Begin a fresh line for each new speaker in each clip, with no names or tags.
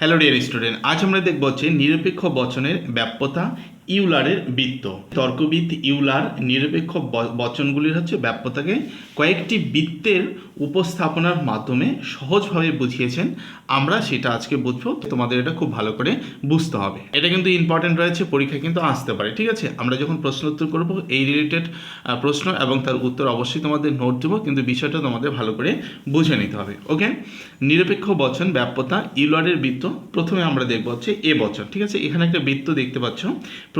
Hello dear student আজ আমরা দেখব হচ্ছে নিরপেক্ষ বচনের ব্যাপ্যতা ইউলারের বৃত্ত। তর্কবিদ ইউলার নিরপেক্ষ বচনগুলির হচ্ছে ব্যাপ্যতাকে কয়েকটি বৃত্তের উপস্থাপনার মাধ্যমে সহজভাবে বুঝিয়েছেন। আমরা সেটা আজকে বুঝব তোমাদের এটা খুব ভালো করে বুঝতে হবে। এটা কিন্তু ইম্পর্টেন্ট রয়েছে পরীক্ষায় কিন্তু আসতে পারে, ঠিক আছে? আমরা যখন প্রশ্ন উত্তর করব, এই রিলেটেড প্রশ্ন এবং তার উত্তর অবশ্যই তোমাদের নোট দেবো, কিন্তু বিষয়টা তোমাদের ভালো করে বুঝে নিতে হবে ওকে নিরপেক্ষ বচন, ব্যাপ্যতা, ইউলারের বৃত্ত, প্রথমে আমরা দেখব হচ্ছে এ বচন, ঠিক আছে? এখানে একটা বৃত্ত দেখতে পাচ্ছ।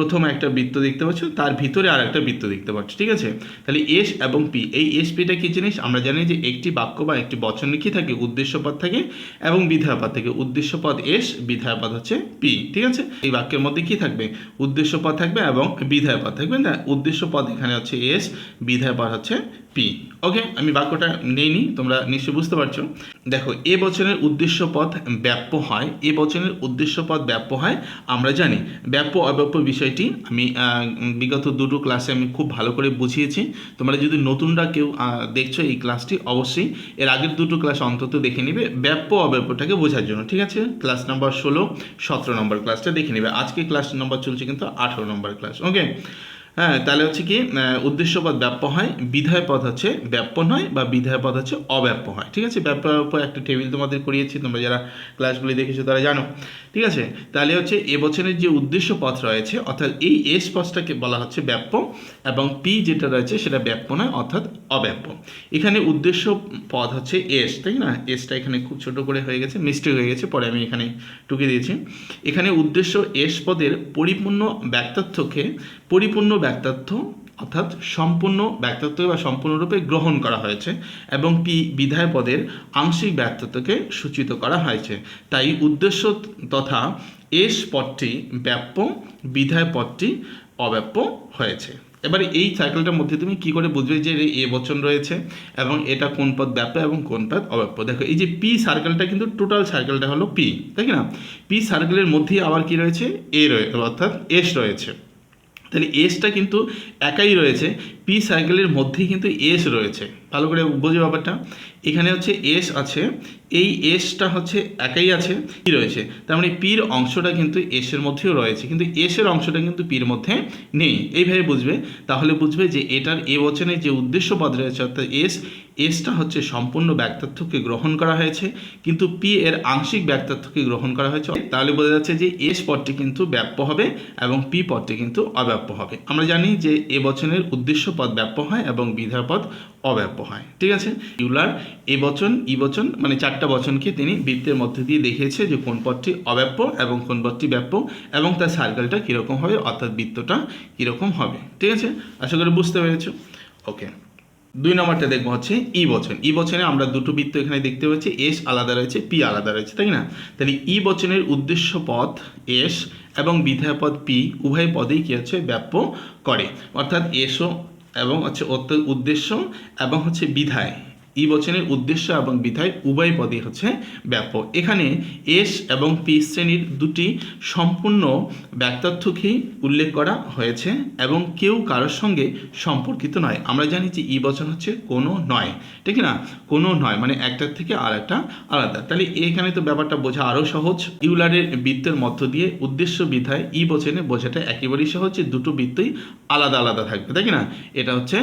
প্রথমে একটা বৃত্ত দেখতে পাচ্ছ, তার ভিতরে আর একটা বৃত্ত দেখতে পাচ্ছ, ঠিক আছে? তাহলে এস এবং পি এই এস পিটা কি জিনিস? আমরা জানি যে একটি বাক্য বা একটি বচনে কী থাকে? উদ্দেশ্যপদ থাকে এবং বিধায়পদ থাকে। উদ্দেশ্যপদ এস বিধায়পদ হচ্ছে পি ঠিক আছে? এই বাক্যের মধ্যে কী থাকবে? উদ্দেশ্যপদ থাকবে এবং বিধায়পদ থাকবে। না উদ্দেশ্যপদ এখানে হচ্ছে এস বিধায়পদ হচ্ছে পি ওকে আমি বাক্যটা নেইনি তোমরা নিশ্চয়ই বুঝতে পারছ। দেখো, এ বচনের উদ্দেশ্য পদ ব্যাপ্য হয়। এ বচনের উদ্দেশ্য পদ ব্যাপ্য হয়, আমরা জানি। ব্যাপ্য অব্যাপ্য বিষয়টি আমি বিগত দুটো ক্লাসে আমি খুব ভালো করে বুঝিয়েছি। তোমরা যদি নতুনরা কেউ দেখছ এই ক্লাসটি, অবশ্যই এর আগের দুটো ক্লাস অন্তত দেখে নিবে। ব্যাপ্য অব্যাপ্যটাকে বোঝার জন্য, ঠিক আছে? ক্লাস নাম্বার ষোলো, সতেরো নম্বর ক্লাসটা দেখে নিবে। আজকে ক্লাস নম্বর চলছে কিন্তু আঠেরো নম্বর ক্লাস ওকে হ্যাঁ তাহলে হচ্ছে কি উদ্দেশ্যপদ ব্যাপ্য হয় বিধায় পদ হচ্ছে ব্যাপ্য নয় বা বিধায় পদ হচ্ছে অব্যাপ্য হয়, ঠিক আছে? ব্যাপ্য অব্যাপ্য একটা টেবিল তোমাদের করিয়েছি, তোমরা যারা ক্লাসগুলি দেখেছ তারা জানো, ঠিক আছে? তাহলে হচ্ছে এবছরের যে উদ্দেশ্য পথ রয়েছে, অর্থাৎ এই এস পথটাকে বলা হচ্ছে ব্যাপ্য এবং পি যেটা রয়েছে সেটা ব্যাপ্য নয়, অর্থাৎ অব্যাপ্য। এখানে উদ্দেশ্য পদ হচ্ছে এস তাই না? এসটা এখানে খুব ছোট করে হয়ে গেছে মিস্টেক হয়ে গেছে, পরে আমি এখানে টুকে দিয়েছি। এখানে উদ্দেশ্য এস পদের পরিপূর্ণ ব্যক্তার্থকে পরিপূর্ণ ব্যক্তার্থ অর্থাৎ সম্পূর্ণ ব্যক্তত্ব বা সম্পূর্ণরূপে গ্রহণ করা হয়েছে এবং পি বিধায় পদের আংশিক ব্যক্তত্বকে সূচিত করা হয়েছে। তাই উদ্দেশ্য তথা এস পদটি ব্যাপ্য, বিধায় পদটি অব্যাপ্য হয়েছে। এবারে এই সাইকেলটার মধ্যে তুমি কি করে বুঝবে যে এ বচন রয়েছে এবং এটা কোন পদ ব্যাপ্য এবং কোন পদ অব্যাপ্য? দেখো, এই যে পি সার্কেলটা কিন্তু টোটাল সার্কেলটা হলো পি, তাই না? পি সার্কেলের মধ্যেই আবার কি রয়েছে? এ রয়ে, অর্থাৎ এস রয়েছে। তাহলে এসটা কিন্তু একাই রয়েছে পি সাইকেলের মধ্যেই কিন্তু এস রয়েছে। ভালো করে বোঝো ব্যাপারটা। এখানে হচ্ছে এস আছে, এই এসটা হচ্ছে একাই আছে পি রয়েছে। তার মানে পির অংশটা কিন্তু এসের মধ্যেও রয়েছে, কিন্তু এসের অংশটা কিন্তু পির মধ্যে নেই। এইভাবে বুঝবে। তাহলে বুঝবে যে এটার এ বচনে যে উদ্দেশ্য পদ রয়েছে, অর্থাৎ এস এসটা হচ্ছে সম্পূর্ণ ব্যক্তার্থকে গ্রহণ করা হয়েছে, কিন্তু পি এর আংশিক ব্যক্তার্থকে গ্রহণ করা হয়েছে। তাহলে বোঝা যাচ্ছে যে এস পদটি কিন্তু ব্যাপ্য হবে এবং পি পদটি কিন্তু অব্যাপ্য হবে। আমরা জানি যে এ বচনের উদ্দেশ্য পদ ব্যাপ্য হয় এবং বিধায় পদ অব্যাপ্য হয়। ঠিক আছে? ইউলার, এ বচন, ই বচন মানে চারটা বচনকে তিনি বৃত্তের মধ্যে দিয়ে দেখিয়েছে যে কোন পদটি অব্যাপ্য এবং কোন পদটি ব্যাপ্য এবং তার সার্কেলটা কীরকম হবে, অর্থাৎ বৃত্তটা কীরকম হবে। ঠিক আছে? আশা করি বুঝতে পেরেছ? ওকে দুই নম্বরটা দেখব হচ্ছে ই বচন। ই বচনে আমরা দুটো বৃত্ত এখানে দেখতে পাচ্ছি, এস আলাদা রয়েছে, পি আলাদা রয়েছে, তাই না? তাহলে ই বচনের উদ্দেশ্য পদ এস এবং বিধায় পদ পি, উভয় পদেই কী হচ্ছে? ব্যাপ্য করে। অর্থাৎ এসও এবং হচ্ছে উদ্দেশ্য এবং হচ্ছে বিধায়। ই বচনের উদ্দেশ্য এবং বিধায় উভয় পদই হচ্ছে ব্যাপক এখানে এস এবং পি শ্রেণির দুটি সম্পূর্ণ ব্যক্তার্থকেই উল্লেখ করা হয়েছে এবং কেউ কারোর সঙ্গে সম্পর্কিত নয়। আমরা জানি যে ই বচন হচ্ছে কোনো নয়, ঠিক না? কোনো নয় মানে একটার থেকে আর একটা আলাদা। তাহলে এখানে তো ব্যাপারটা বোঝা আরও সহজ। ইউলারের বৃত্তের মধ্য দিয়ে উদ্দেশ্য বিধায় ই বচনে বোঝাটা একেবারেই সহজ যে দুটো বৃত্তই আলাদা আলাদা থাকবে, তাই না? এটা হচ্ছে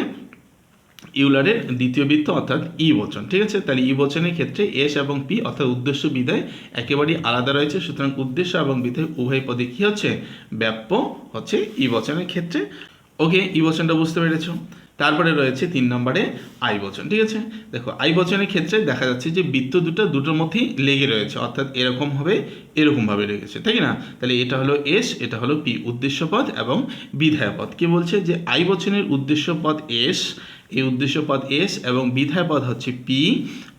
ইউলারের দ্বিতীয় বৃত্ত অর্থাৎ ই বচন, ঠিক আছে? তাহলে ই বচনের ক্ষেত্রে এস এবং পি অর্থাৎ উদ্দেশ্য বিধায় একেবারেই আলাদা রয়েছে। সুতরাং উদ্দেশ্য এবং বিধায় উভয় পদে কী হচ্ছে? ব্যাপ্য হচ্ছে ই বচনের ক্ষেত্রে। ওকে ই বচনটা বুঝতে পেরেছ? তারপরে রয়েছে তিন নম্বরে আই বচন ঠিক আছে? দেখো আই বচনের ক্ষেত্রে দেখা যাচ্ছে যে বৃত্ত দুটো দুটোর মধ্যেই লেগে রয়েছে, অর্থাৎ এরকম হবে এরকমভাবে লেগেছে, তাই না? তাহলে এটা হলো এস এটা হলো পি উদ্দেশ্য পদ এবং বিধায় পদ কি বলছে যে আই বচনের উদ্দেশ্য পদ এস এই উদ্দেশ্য পদ এস এবং বিধায় পদ হচ্ছে পি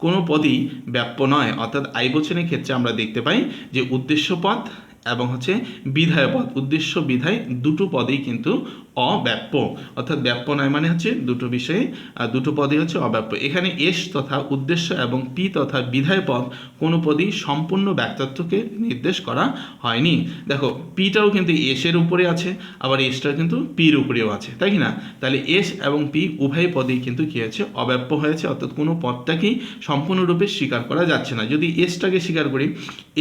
কোনো পদই ব্যাপ্য নয়। অর্থাৎ আই বচনের ক্ষেত্রে আমরা দেখতে পাই যে উদ্দেশ্য পদ এবং হচ্ছে বিধায় পদ উদ্দেশ্য বিধায় দুটো পদেই কিন্তু অব্যাপ্য, অর্থাৎ ব্যাপ্য নয় মানে হচ্ছে দুটো বিষয়ে দুটো পদই হচ্ছে অব্যাপ্য। এখানে এস তথা উদ্দেশ্য এবং পি তথা বিধায় পদ, কোনো পদই সম্পূর্ণ ব্যক্তত্বকে নির্দেশ করা হয়নি। দেখো, পিটাও কিন্তু এসের উপরে আছে, আবার এসটাও কিন্তু পির উপরেও আছে, তাই কি না? তাহলে এস এবং পি উভয় পদেই কিন্তু কী হয়েছে? অব্যাপ্য হয়েছে, অর্থাৎ কোনো পদটাকেই সম্পূর্ণরূপে স্বীকার করা যাচ্ছে না। যদি এসটাকে স্বীকার করি,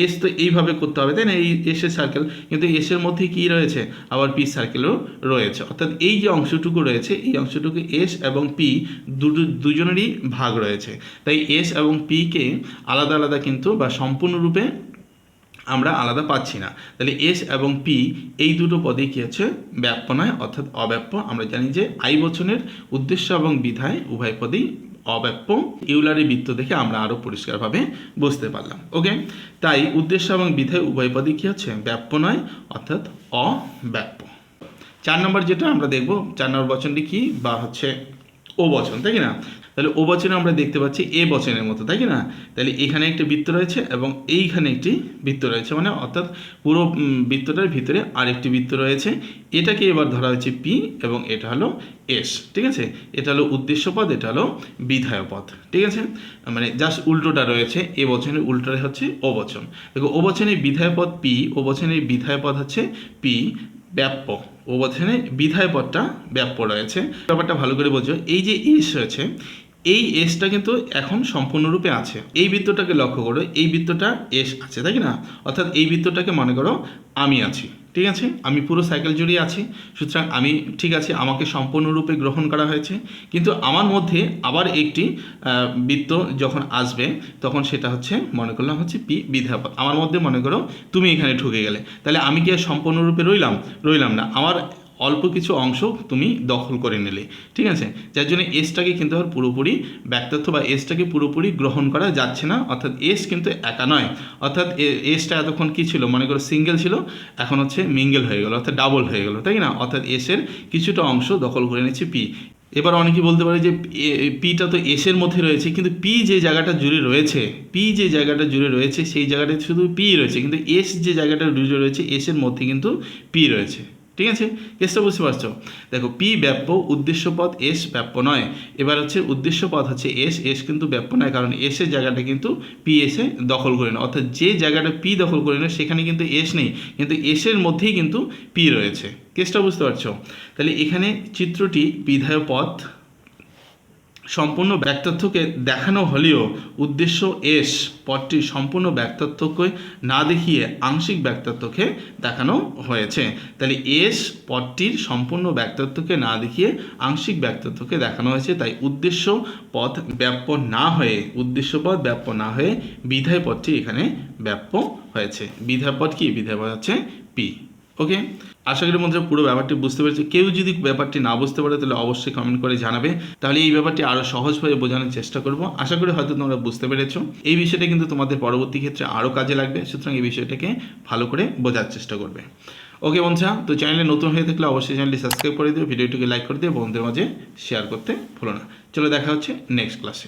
এস তো এইভাবে করতে হবে, তাই না? এই এসের সার্কেল কিন্তু এসের মধ্যে কি রয়েছে? আবার পি সার্কেলও রয়েছে। অর্থাৎ এই যে অংশটুকু রয়েছে, এই অংশটুকু এস এবং পি দুটো, দুজনেরই ভাগ রয়েছে। তাই এস এবং পিকে আলাদা আলাদা কিন্তু বা সম্পূর্ণরূপে আমরা আলাদা পাচ্ছি না। তাহলে এস এবং পি এই দুটো পদে কী হচ্ছে ব্যাপ্য নয়, অর্থাৎ অব্যাপ্য। আমরা জানি যে আই বচনের উদ্দেশ্য এবং বিধায় উভয় পদেই অব্যাপ্য। ইউলারি বৃত্ত দেখে আমরা আরও পরিষ্কারভাবে বুঝতে পারলাম। ওকে তাই উদ্দেশ্য এবং বিধায় উভয় পদই কী হচ্ছে ব্যাপ্য নয়, অর্থাৎ অব্যাপ্য। চার নম্বর যেটা আমরা দেখব, চার নম্বর বচনটি কি? বা হচ্ছে ও বচন, তাই কি না? তাহলে ও বচনে আমরা দেখতে পাচ্ছি এ বচনের মতো, তাই কি না? তাহলে এখানে একটি বৃত্ত রয়েছে এবং এইখানে একটি বৃত্ত রয়েছে। মানে অর্থাৎ পুরো বৃত্তটার ভিতরে আরেকটি বৃত্ত রয়েছে। এটাকে এবার ধরা হয়েছে পি এবং এটা হলো এস, ঠিক আছে? এটা হলো উদ্দেশ্য পদ এটা হলো বিধায় পদ ঠিক আছে? মানে জাস্ট উল্টোটা রয়েছে, এ বচনের উল্টোটা হচ্ছে ও বচন। দেখো, ও বচনের বিধায় পদ পি, ও বচনের বিধায় পদ হচ্ছে পি, ব্যাপ্য। ও বচনে বিধায় পদটা ব্যাপ্য রয়েছে ব্যাপারটা ভালো করে বলছো এই যে এস রয়েছে, এই এসটা কিন্তু এখন সম্পূর্ণরূপে আছে। এই বৃত্তটাকে লক্ষ্য করো, এই বৃত্তটা এস আছে, তাই না? অর্থাৎ এই বৃত্তটাকে মনে করো আমি আছি। ঠিক আছে? আমি পুরো সাইকেল জুড়ে আছি। সুতরাং আমি, ঠিক আছে, আমাকে সম্পূর্ণরূপে গ্রহণ করা হয়েছে। কিন্তু আমার মধ্যে আবার একটি বৃত্ত যখন আসবে, তখন সেটা হচ্ছে, মনে করলাম হচ্ছে পি বিধাপদ আমার মধ্যে মনে করো, তুমি এখানে ঢুকে গেলে। তাহলে আমি কি আর সম্পূর্ণরূপে রইলাম? রইলাম না। আমার অল্প কিছু অংশ তুমি দখল করে নিলে, ঠিক আছে? যার জন্য এসটাকে কিন্তু আর পুরোপুরি ব্যক্তিত্ব বা এসটাকে পুরোপুরি গ্রহণ করা যাচ্ছে না, অর্থাৎ এস কিন্তু একা নয়। অর্থাৎ এসটা এতক্ষণ কী ছিল? মনে করো সিঙ্গেল ছিল, এখন হচ্ছে মিঙ্গেল হয়ে গেল, অর্থাৎ ডাবল হয়ে গেল, তাই না? অর্থাৎ এসের কিছুটা অংশ দখল করে নিচ্ছে পি এবার অনেকেই বলতে পারে যে পিটা তো এসের মধ্যে রয়েছে, কিন্তু পি যে জায়গাটা জুড়ে রয়েছে পি যে জায়গাটা জুড়ে রয়েছে, সেই জায়গাটায় শুধু পি রয়েছে, কিন্তু এস যে জায়গাটা জুড়ে রয়েছে এসের মধ্যে কিন্তু পি রয়েছে। ঠিক আছে? কেসটা বুঝতে পারছ। দেখো পি ব্যাপ্য উদ্দেশ্য পদ এস ব্যাপ্য নয়। এবার হচ্ছে উদ্দেশ্য পদ হচ্ছে এস এস কিন্তু ব্যাপ্য নয়, কারণ এসের জায়গাটা কিন্তু পি এসে দখল করে নেয়। অর্থাৎ যে জায়গাটা পি দখল করে না সেখানে কিন্তু এস নেই। কিন্তু এসের মধ্যেই কিন্তু পি রয়েছে। কেসটা বুঝতে পারছ? তাহলে এখানে চিত্রটি বিধায় পথ সম্পূর্ণ ব্যক্তিত্বকে দেখানো হলেও উদ্দেশ্য এস পদটি সম্পূর্ণ ব্যক্তিত্বকে না দেখিয়ে আংশিক ব্যক্তিত্বকে দেখানো হয়েছে। তাহলে এস পদটির সম্পূর্ণ ব্যক্তিত্বকে না দেখিয়ে আংশিক ব্যক্তিত্বকে দেখানো হয়েছে, তাই উদ্দেশ্য পদ ব্যাপ্য না হয়ে, উদ্দেশ্য পদ ব্যাপ্য না হয়ে বিধায় পদটি এখানে ব্যাপ্য হয়েছে। বিধায় পদ কি? বিধায় পদ হচ্ছে পি। ওকে আশা করি মধ্যে পুরো ব্যাপারটি বুঝতে পেরেছি। কেউ যদি ব্যাপারটি না বুঝতে পারে, তাহলে অবশ্যই কমেন্ট করে জানাবে। তাহলে এই ব্যাপারটি আরও সহজভাবে বোঝানোর চেষ্টা করব। আশা করি হয়তো তোমরা বুঝতে পেরেছ। এই বিষয়টা কিন্তু তোমাদের পরবর্তী ক্ষেত্রে আরও কাজে লাগবে। সুতরাং এই বিষয়টাকে ভালো করে বোঝার চেষ্টা করবে। ওকে বন্ধুরা, তো চ্যানেলে নতুন হয়ে থাকলে অবশ্যই চ্যানেলটি সাবস্ক্রাইব করে দিও, ভিডিওটিকে লাইক করে দিও, বন্ধুদের মাঝে শেয়ার করতে ভুলো না। চলো দেখা হচ্ছে নেক্সট ক্লাসে